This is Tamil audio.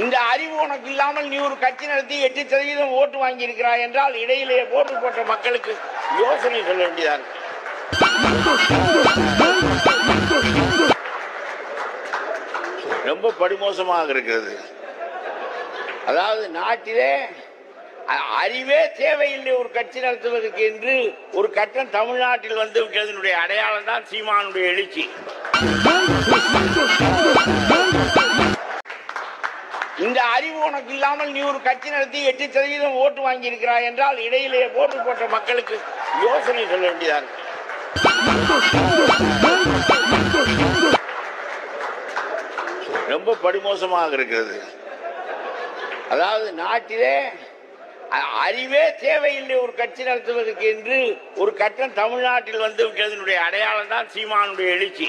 இந்த அறிவு உனக்கு இல்லாமல் நீ ஒரு கட்சி நடத்தி எட்டு சதவீதம் ஓட்டு வாங்கி இருக்கிறாய் என்றால் இடையிலே ஓட்டு போட்ட மக்களுக்கு யோசனை சொல்ல வேண்டியதான் ரொம்ப படுமோசமாக இருக்கிறது. அதாவது நாட்டிலே அறிவே தேவையில்லை ஒரு கட்சி நடத்துவதற்கு என்று ஒரு கட்டம் தமிழ்நாட்டில் வந்து விட்டதனுடைய அடையாளம் தான் சீமானுடைய எழுச்சி. இந்த அறிவு உனக்கு இல்லாமல் நீ ஒரு கட்சி நடத்தி எட்டு சதவீதம் ஓட்டு வாங்கி இருக்கிறாய் என்றால் இடையிலே ஓட்டு போட்ட மக்களுக்கு யோசனை சொல்ல வேண்டியதான் ரொம்ப படுமோசமாக இருக்கிறது. அதாவது நாட்டிலே அறிவே தேவையில்லை ஒரு கட்சி நடத்துவதற்கு என்று ஒரு கட்டம் தமிழ்நாட்டில் வந்து அடையாளம் தான் சீமானுடைய எழுச்சி.